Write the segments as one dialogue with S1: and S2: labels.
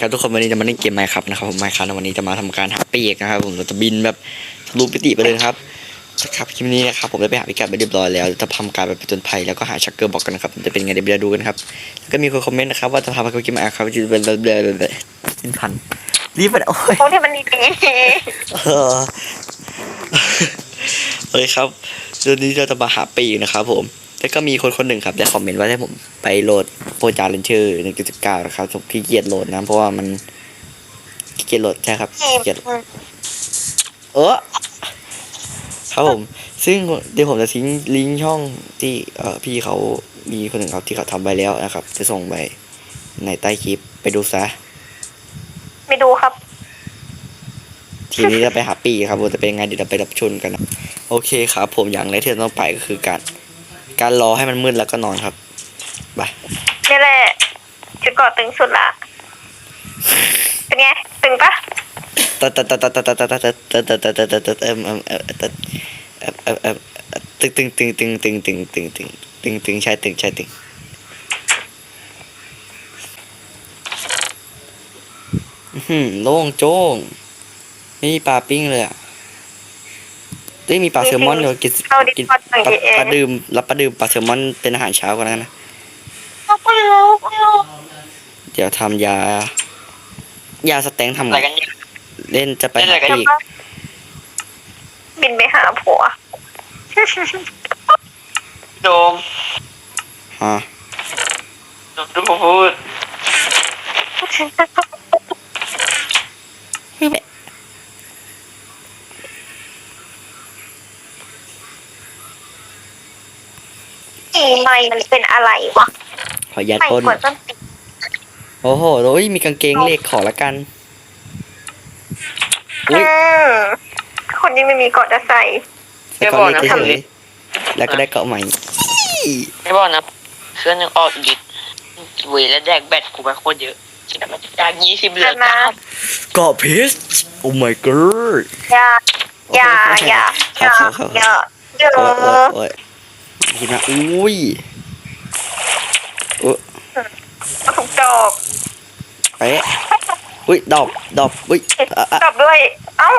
S1: ครับทุกคนวันนี้จะมาเล่นเกมไมค์ครับนะครับผมไมค์ครับวันนี้จะมาทำการหาปีกนะครับผมเราจะบินแบบทะลุปิติไปเลยนะครับครับคลิปนี้นะครับผมได้ไปหาพิกัดไปเรียบร้อยแล้วจะทำการไปผจญภัยแล้วก็หาชักเกอร์บอกกันนะครับจะเป็นไงเดี๋ยวไปดูกันครับแล้วก็มีคนคอมเมนต์นะครับว่าจะทำอะไรกับเกมไมค์ครับจะเป็นเป็นพันรีบไปโอ้ย
S2: โอ้ที่มันดี
S1: เออโอเคครับเดี๋ยวนี้เราจะมาหาปีกนะครับผม แล้วก็มีคนคนหนึ่งครับได้คอมเมนต์ว่าให้ผมไปโหลดโปรจาร์เลนเชอร์หนึ่งจุดสิบเก้านะครับผมขี้เกียจโหลดนะ เพราะว่ามันขี้เกียจโหลดใช่ครับขี้เกียจเออครับผม ซึ่งเดี๋ยวผมจะทิ้งลิงก์ช่องที่เอ่อพี่เขามีคนหนึ่งครับที่เขาทำไปแล้วนะครับ จะส่งไปในใต้คลิปไปดูซะ
S2: ไม่ดูครับ
S1: ทีนี้จะไปหาปีครับว่าจะเป็นยังไงเดี๋ยวเราไปรับชมกันนะโอเคครับ ผมอย่างแรกที่เราต้องไปก็คือการ การรอให้มันมืดแล้วก็นอนครับไป
S2: นี่แหละจุดเกาะตึงสุดละเป็นไงตึงปะ
S1: ตัดตัดตัดตัดตัดตัดตัดตัดตัดตัดตัดตัดตัดตัดเอ็มเอ็มเอ็มตัดเอ็มเอ็มเอ็มตึงตึงตึงตึงตึงตึงตึงตึงตึงตึงใช่ตึงใช่ตึงอื้อหือโล่งโจ้งไม่มีปลาปิ้งเลยอะ เฮ้ยมีปลาแซลมอนเดี๋ยวกิน
S2: เอาดิ
S1: กิน
S2: พอดหน่อย
S1: ปลา
S2: ดิเอ
S1: ปลาดื่มรับปลาดื่มปลาแซลมอนเป็นอาหารเช้ากันแล้วนะ
S2: เอาไปแล้วไปแล้ว
S1: เดี๋ยวทำยา ยาสแตงทำ
S3: อะไร
S1: ไง
S3: กันเนี่ย
S1: เล่นจะไป
S3: เล่น
S1: หา
S3: อะไรกัน
S1: อีก
S2: บินไปหาผัว
S3: โดม
S1: ฮะ
S3: โดมดู ผมพูด
S2: อีไม่มันเป็นอะไรวะ
S1: ขอยัด
S2: ไม่
S1: ต้น
S2: ควรต้องติด
S1: โอ้โหโอ้ยมีกางเกงเหล็กขอละกัน
S2: อื
S1: อุ้ย
S2: มคนที่ไม่มีเกาะจะใส่
S1: แล้วก็เหล็กเฉยๆแล้วก็ได้เกาะใหม่
S3: ไม่บอกนะเพื่อนยังออกดิดเวยแล้วแดกแบตกูไปโคตรเยอะจากยี่สิบเหลือเก้า
S1: เกาะเพชรโอ้ my god
S2: อย่าอย่าอย่าอย่าอย่าเยอ
S1: โอ้ยโอ้ยะโอ้ย ทีนะอุ้ยโอ้ย
S2: ถูกดอก
S1: เป๊ะอุ้ยดอกดอกอุ้ยอะอะ
S2: ดอกด้วย เอ้า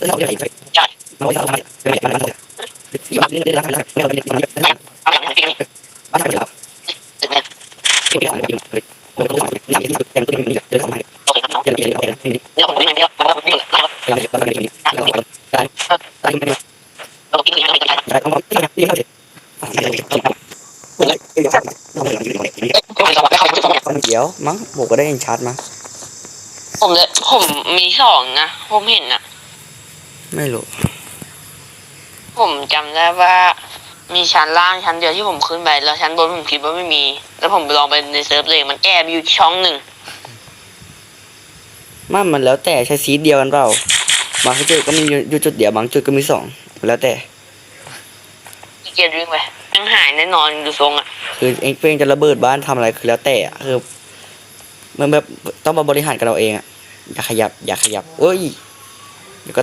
S1: เดี๋ยวมั้งผมก็ได้ยินชัดมั้ง
S3: ผมเลยผมมีสองนะ ผมเห็นนะ
S1: ไม่รู้
S3: ผมจำได้ว่า มีชั้นล่างชั้นเดียวที่ผมขึ้นไป แล้วชั้นบนผมคิดว่าไม่มี แล้วผมไปลองไปในเซิร์ฟเลยมันแอบอยู่ช่องหนึ่ง
S1: มันมันแล้วแต่ใช้ซีดเดียวกันเปล่า บางจุดก็มีอยู่จุดเดียวบางจุดก็มีสองแล้วแต่
S3: เกียร์วิ่งไปยังหายแน่นอนดูทรงอะ
S1: คือเองเองจะระเบิดบ้านทำอะไรคือแล้วแต่อะคือมันแบบต้องมาบริหารกันเราเองอะอย่าขยับ อย่าขยับเอ้ยเดี๋ยวก็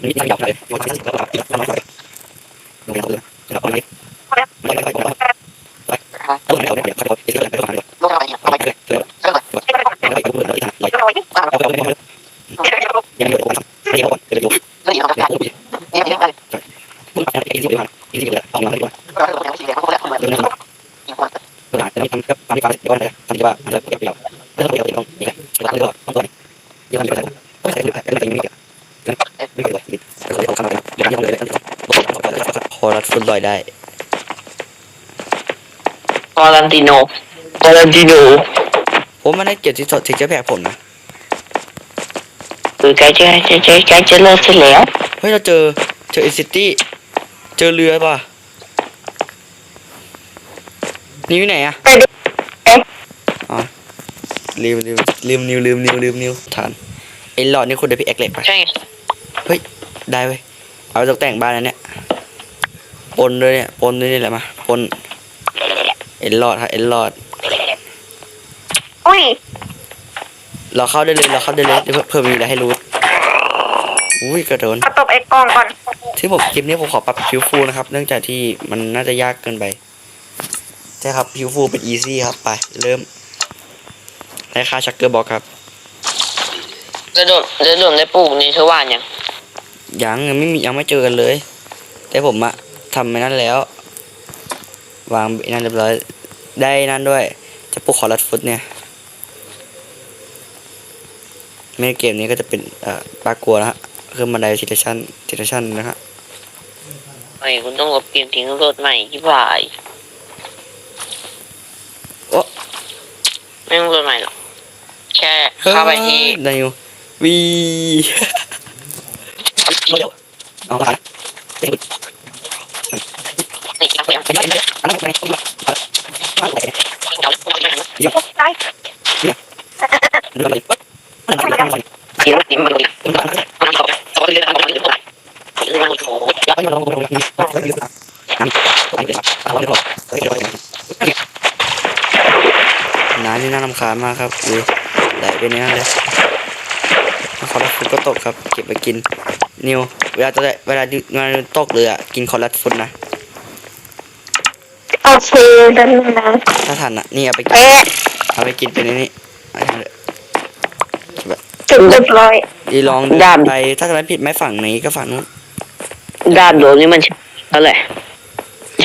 S1: ไม่
S2: ได้
S1: คุณไปไอ
S3: งสิบเอ็ดวัน
S1: เอง
S3: สิบ
S1: เอ็ดเอาเงิ
S3: น
S1: ไปด้วยเดินนะ
S3: ครับ
S1: ตลาด
S3: จะไม่
S1: ทำกับทำที่ฟ้าเดี๋ยวนะทำที่ว่ามันจะเปรี้ยวเริ่มเปรี้ยวต้องนี่แหละแล้วก็ต้องตัวนี้เยอะมันจะใส่ต้องใส่ถุงใต่ไม่ใส่ไม่เกี่ยวไม่เกี่ยวเลยใส่เลยเอาข้างในยังยังเลยโครัสฟุตใอยได้
S3: คอรันติโนคอรันติโน
S1: ผมไม่ได้เกียรติสดถึงจะแพ้ไมนะ
S3: คือใกล้จะใกล้จะเลิกเสร็จแล้ว
S1: เฮ้ยเราเจอเจออินซิตี้ เจอเรือป่ะนี่อยู่ไหนอะ
S2: ไปดิ
S1: ลืมลืมลืมนิวลืมนิวลืมนิวทานไอ้หลอดนี่คุณเดี๋ยวพี่เอ็กเล็กไป
S3: ใช่
S1: ได้เว้ยเอาไปตกแต่งบ้านแล้วเนี่ยปนด้วยเนี่ยปนด้วยนี่แหละมาปนเอ็นหลอดครับเอ็นหลอด
S2: อุ้ย
S1: เราเข้าได้เลยเราเข้าได้เลยเดี๋ยวเพิ่มมีอะไรให้รู้อุ้ยกระโดน
S2: เอาตบไอ้กล้องก่อน
S1: ที่ผมคลิปนี้ผมขอปรับผิวฟูนะครับ เนื่องจากที่มันน่าจะยากเกินไปใช่ครับผิวฟูเป็นอีซี่ครับไปเริ่มได้ค่าชักเกอร์บอกครับ
S3: จะโดดจะโดดได้ปลูกในชวานยัง
S1: ยังยังไม่มียังไม่เจอกันเลย แต่ผมอะทำไปนั่นแล้ว วางไอ้นั่นเรียบร้อยได้นั่นด้วย จะปลุกคอรัดฟุตเนี่ยเมนเกมนี้ก็จะเป็นเอ่อปลากลัวนะฮะคือบันไดทิเทชันทิเทชันนะฮะ
S3: ไอ้คุณต้องลบเกมทิ้งโหลดใหม่ที่บ่าย
S1: โอ้
S3: ไม่ต้องโหลดใหม่หรอกแค่เข้าไปที่
S1: ดานิววีเอาไปเด็ก
S3: นี่ครับผม
S1: ไปไปอันนั้นไปไป
S2: ตาย
S1: เรื่องอะไรอันนั้นไป
S3: เดี๋ยวติมมันเลย
S1: อันนั้นไป
S3: มันบอกเอาเรื่องอะไรเรื่องอะไรเรื่องอะไรโอ้
S1: แล้วก็ลองลองนี่ก็เยอะนะอันไปเลยเอาเลยบอกเฮ้ยเดี๋ยวน้านี่น่ารำคาญมากครับดูไหลไปในนั้นเลยคอรัสฟุตก็ตกครับ เก็บไปกิน นิว เวลาจะได้เวลาเวลาตกเรือกินคอรัสฟุตนะ
S2: โอเคดันนะ
S1: ถ้าทันอะ นี่เอาไปกิน
S2: เอ๊ะ
S1: เอาไปกินเป็นไอ้นี่เอาไปทำเลย
S2: จุดเรียบร้อย
S1: ดีลองดูไป ถ้าจะไม่ผิดไม่ฝั่งนี้ก็ฝั่งนู้น
S3: ดาบโดนนี่มันอะไร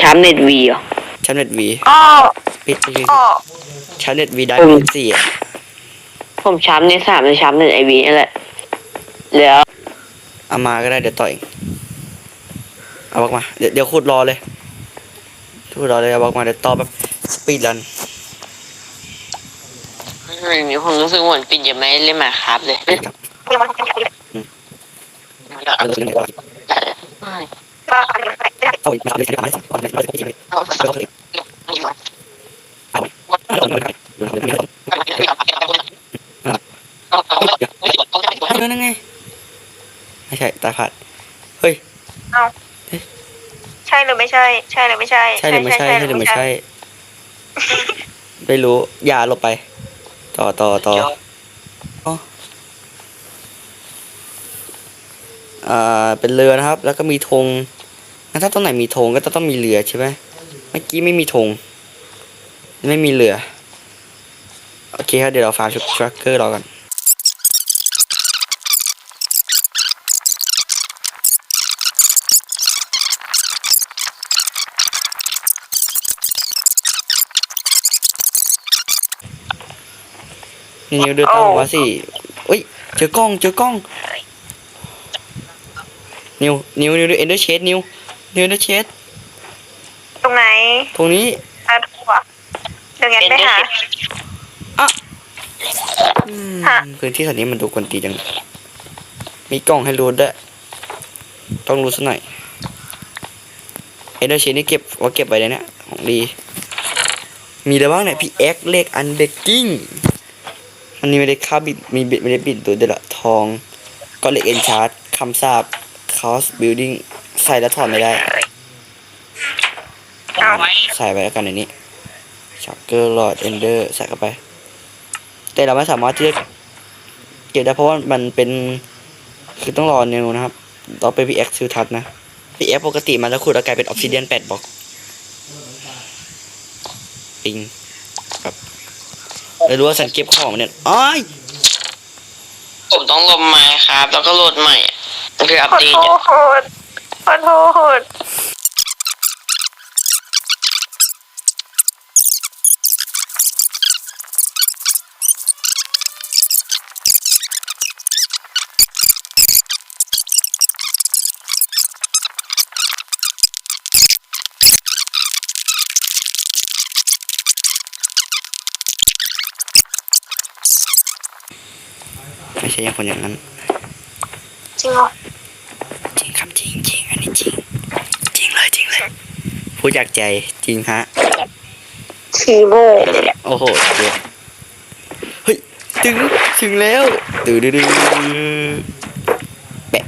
S3: ชามเน็ตวีอะ
S1: ชันเน็ตวี
S2: อ้อ
S1: ปิดไปเลย
S2: อ้อ
S1: ชันเน็ตวีได้
S3: อืม
S1: สี่อะ
S3: ผมชามเน็ตสามในชามเน็ตไอวีนั่นแหละแล้ว
S1: เอามาก็ได้เดี๋ยวต่อยเอาบอกมาเดี๋ยวเดี๋ยวขุดรอเลยขุดรอเลยเอาบอกมาเดี๋ยวต่อแบบสปีดรัน
S3: มีความรู้สึกเหมือนปิดยังไม่เล่นมาครับเลย
S1: ครับ
S2: ยังมันยัง
S1: เอาเลยเอาเลย
S2: ก็อะไรไปได้
S1: เอาอีกเอาเลยเอาเลยเอาเลยเอาเลยเอาเลยเอาเลยเอาเลยเอาเลยเอาเลยนั่นไงไม่ใช่ตาผัดเฮ้ย
S2: ใช่หรือไม่ใช่ ใช่หรือไม่ใช่
S1: ใช่หรือไม่ใช่ใช่หรือไม่ใช่ ไม่รู้อย่าหลบไป ต่อต่อต่ออ่าเป็นเรือนะครับ แล้วก็มีธงงั้นถ้าตรงไหนมีธงก็จะต้องมีเรือใช่ไหมเมื่อกี้ไม่มีธงไม่มีเรือ โอเคครับเดี๋ยวเราฟาร์มชุดทรัคเกอร์รอกันนี่ นิวเดินตามผมมาสิเอ้ยเจอกล้องเจอกล้อง นิวนิวนิวเอ็นเดอร์เชดนิวนิวเอ็นเดอร์เชด
S2: ตรงไหน
S1: ตรงนี้
S2: อาถั่วเดี๋ยวงั้นไปหา
S1: อืม
S2: ฮะ
S1: พื้นที่แถวนี้มันดูกวนตีนจัง มีกล้องให้รูดด้วย ต้องรู้สักหน่อยเอ็นเดอร์เชดนี่เก็บว่าเก็บไว้เลยเนี่ยของดี มีอะไรบ้างเนี่ยพี่เอ็กเลขอันเบกกิ้ง อันนี้ไม่ได้ค่าบิดมีบิดไม่ได้บิดตัวเดียวละทอง ก็เลขเอ็นชาร์ดคำสาบคอสบิลดิ้งใส่แล้วถอดไม่ได้
S2: เอา
S1: ใส่ไปแล้วกันในนี้ชักเกอร์ลอดเอนเดอร์ใส่เข้าไป แต่เราไม่สามารถที่จะเก็บได้เพราะว่ามันเป็นคือต้องรอนิวนะครับเราไป PX ซิลทัศนะ PX ปกติมันจะขุดแล้วกลายเป็นออ s ซิเดียนแปดบล็อกปิงครับ ไม่รู้ว่าสันเก็บของเนี่ยอ้าย
S3: ผมต้องลบไม้ครับ แล้วก็โหลดใหม่มันคืออัป
S2: ขอ
S3: เดต
S2: โทษขอโทษ
S1: ใช่อย่างคนอย่างนั้น
S2: จริงเหรอ
S1: จริงครับจริงจริงอันนี้จริง จริงเลยจริงเลยพูดจากใจจริงฮะ
S2: ชีโม
S1: โอ้โหเดี๋ยวเฮ้ยถึงถึงแล้วตื่นดื้อแปะ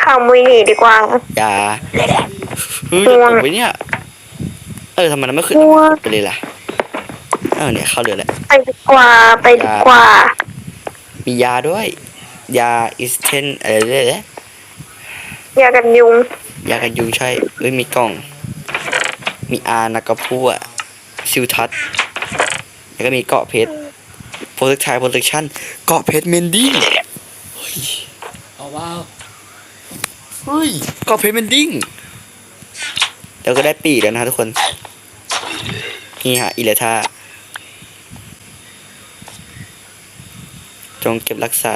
S2: ข้าวมุยหนีดีกว่า
S1: อยาเฮ้ยจะตกไปเนี่ยเออทำไมมันไม่ขึ้น
S2: ง่วง
S1: ไปเลยล่ะเออเนี่ยเข้าเรือแล้ว
S2: ไปดีกว่าไปดีกว่า
S1: มียาด้วย ยาอิสเทนอะไรเรื่อย
S2: ยากันยุง
S1: ยากันยุงใช่เอ้ยมีกล่อง มีอาร์นากาพัวซิลทัศแล้วก็มีเกาะเพชรโปรเทคไทโปรเทคชั่นเกาะเพชรเมนดี้เฮ้ยเอาว้าวเฮ้ยเกาะเพชรเมนดิ้งแล้วก็ได้ปีกแล้วนะทุกคน นี่ฮะอิเลธา จงเก็บรักษา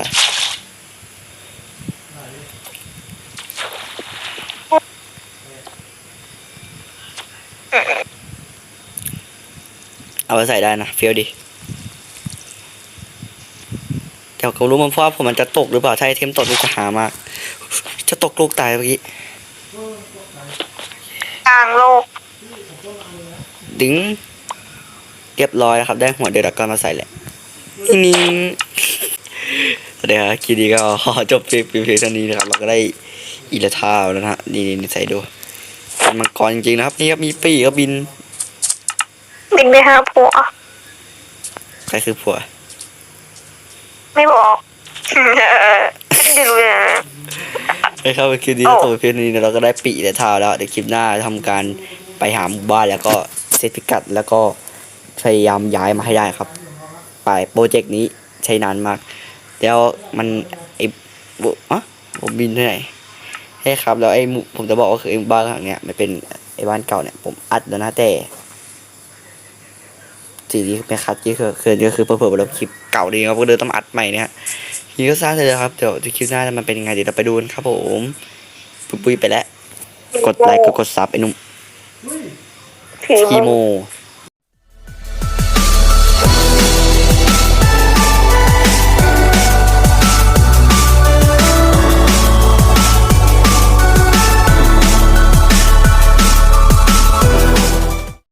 S1: เอาไปใส่ได้นะเฟี้ยวดิเดี๋ยวก็รู้มันเพราะว่าผมมันจะตกหรือเปล่า ถ้าไอเทมตกนี่จะหามาก จะตกลูกตายเมื่อกี้
S2: กลางโลก
S1: ดึง เรียบร้อยแล้วครับ ได้หัวเดือดกอนมาใส่แหละนิ่ง สวัสดีครับคลิปนี้ก็ขอจบเพียงเพียงเท่านี้นะครับ เราก็ได้อีละท้าวแล้วนะฮะนี่นี่ใส่ดูเป็นมังกรจริงๆนะครับ นี่ครับมีปีกก็บิน
S2: บินไปหาผัว
S1: ใครคือผัว
S2: ไม่บอกไม่รู้นะ
S1: ไปเข้าไปคลิปนี้
S2: โอ้
S1: แล้วตัวคลิปนี้เราก็ได้ปีและเท้าแล้วเดี๋ยวคลิปหน้าทำการไปหาหมู่บ้านแล้วก็เซตพิกัดแล้วก็พยายามย้ายมาให้ได้ครับ ไปโปรเจกต์นี้ใช้นานมาก แล้วมันไอ้บุอะผมบินที่ไหนใช่ครับแล้วไอ้หมู่ผมจะบอกว่าคือไอ้หมู่บ้านหลังเนี้ยมันเป็นไอ้บ้านเก่าเนี่ยผมอัดแล้วนะแต่สิ่งที่ไม่คัดก็คือคือก็คือเพิ่มๆแล้วคลิปเก่าดีครับก็เลยต้องอัดใหม่เนี่ยทีนี้ก็สร้างเสร็จแล้วครับเดี๋ยวคลิปหน้าจะมันเป็นยังไงเดี๋ยวเราไปดูกันครับผมปุ้ยๆไปแล้วกดไลค์กดกดซับไอ้หนุ่ม
S2: ผี
S1: คี
S2: โม
S1: โม